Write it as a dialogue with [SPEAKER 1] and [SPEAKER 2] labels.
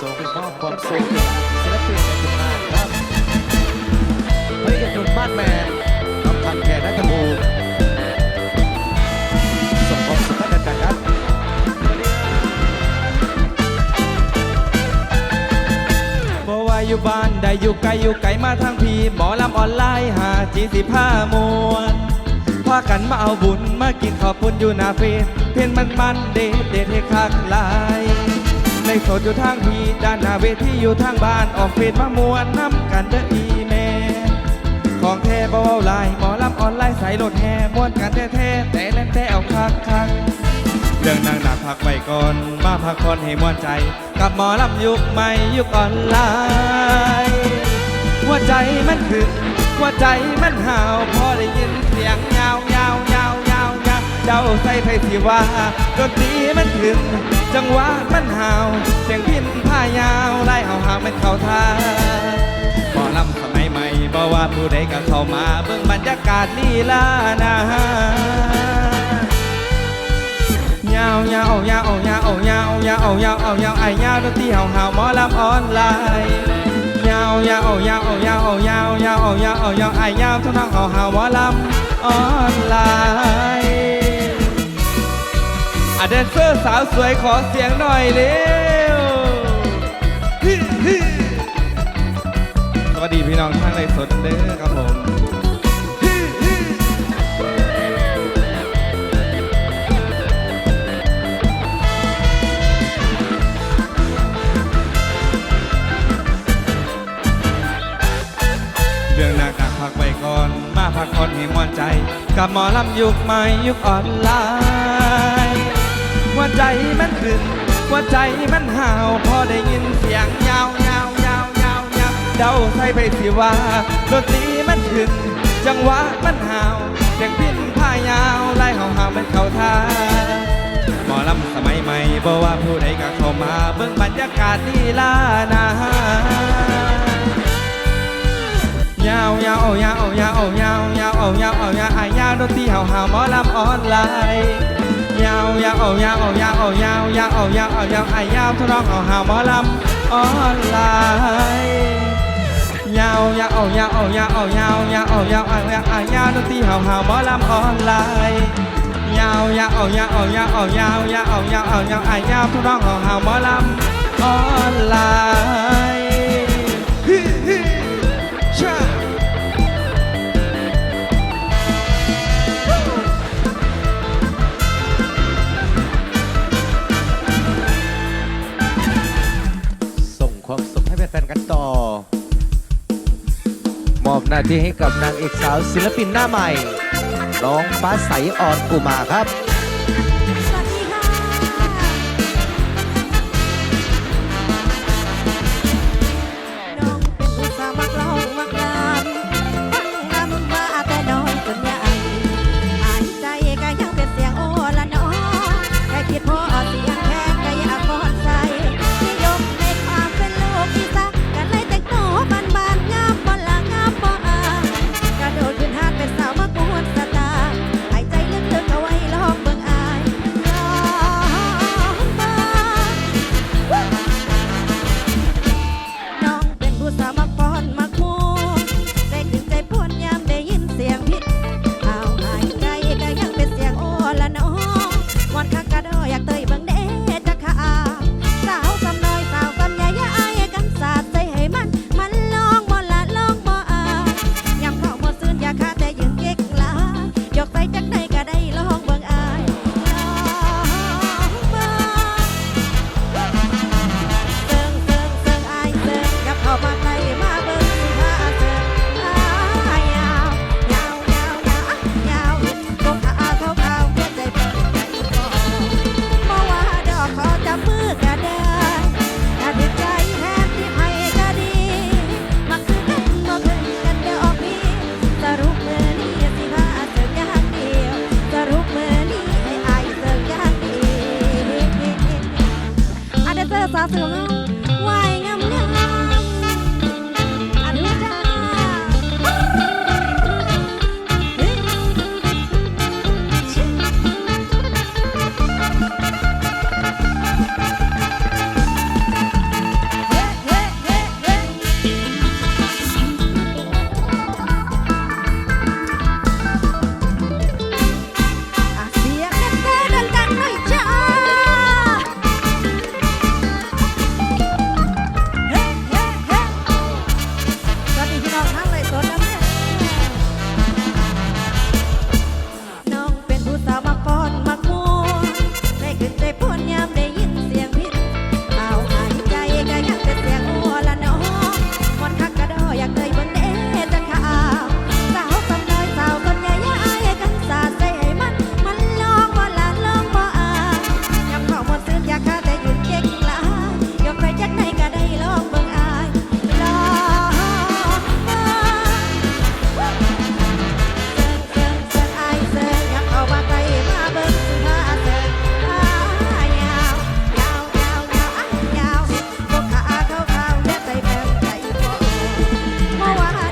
[SPEAKER 1] ส่งมอบความสุขศิลปินในตำนานครับเฮ้ยกับหนุ่มบ้านแม่น้องทันแก่นัทภูมิส่งความสุขให้กันครับ
[SPEAKER 2] บ่ว่าอยู่บ้านได้อยู่ไกลอยู่ไกลมาทางพี่หมอลำออนไลน์หาจีสิผ้ามวนพากันมาเอาบุญมากินขอบุญอยู่หน้าเฟซเพนมันมันเด็ดเด็ดให้คักลาย ในสดอยู่ทางพีด้านหน้าเวทีอยู่ทางบ้านออกเฟซมามวนน้ำกันเด้ออีแม่ของแท้บ่เว้าลายหมอลำออนไลน์ใส่รถแห่ม้วนกันแท้แต่เล่นแต่เอาคักคักเรื่องนางหนักพักไว้ก่อนมาพักผ่อนให้ม่วนใจ กับหมอลำยุคใหม่ยุคออนไลน์หัวใจมันคือหัวใจมันห่าวพอได้ยินเสียงยาวยาวยาวยาวยาวเจ้าใส่ไทยสิว่าดนตรีมันถึง จังหวะมันหาวเสียงพินผ้ายาวไล่เอาหางมันเข้าท่าหมอลำสมัยใหม่บ่ว่าผู้ใดก็เข้ามาเบิ่งบรรยากาศลีลานะยาวยาวยาวยาวยาวยาวยาวยาวยาวไอ้ยาวดนตรีเฮาเฮาหมอลำออนไลน์ยาวยาวยาวยาวยาวยาวยาวยาวไอ้ยาวทั้งน้องเฮาเฮาหมอลำออนไลน์ แดนเซอร์สาวสวยขอเสียงหน่อยเร็วสวัสดีพี่น้องทางไลฟ์สดเด้อครับผมเรื่องหนักหนักพักไว้ก่อน มาพักผ่อนให้มวนใจ กับหมอลำยุคใหม่ยุคออนไลน์ ใจมันขึ้นหัวใจมันห่าวพอได้ยินเสียงยาวยาวยาวยาวยาวเดาใส่ไปสิว่าดนตรีมันขึ้น จังหวะมันห่าวเสียงพินผ้ายาวไล่ห่าวห่าวมันเข้าท่าหมอลำสมัยใหม่บ่ว่าผู้ใดก็เข้ามาเบิ่งบรรยากาศลีล่านายาวยาวยาวยาวยาวยาวยาวยาไอยาวดนตรีเฮาเฮาวหมอลำออนไลน์ ยาวยาวเอายาวเยาวเอยาวยาวเอายาวเยาวไอยาวทร้องเอาหาวหมอลำออนไลน์ยาวยาวเอายาวเยาวเอยาวยาวเอายาวไยาวไอยาวดนตรีหาวหาวหมอลำออนไลน์ยา
[SPEAKER 1] วยาว
[SPEAKER 3] เอายาวเยาวเอยาวยาวเอายาวเยาวไอยาวทร้องเอาหาวหมอลำออนไลน์ นกันต่อ มอบหน้าที่ให้กับนางเอกสาวศิลปินหน้าใหม่ น้องฟ้าใสอ่อนกุมาครับ Selamat 猫玩！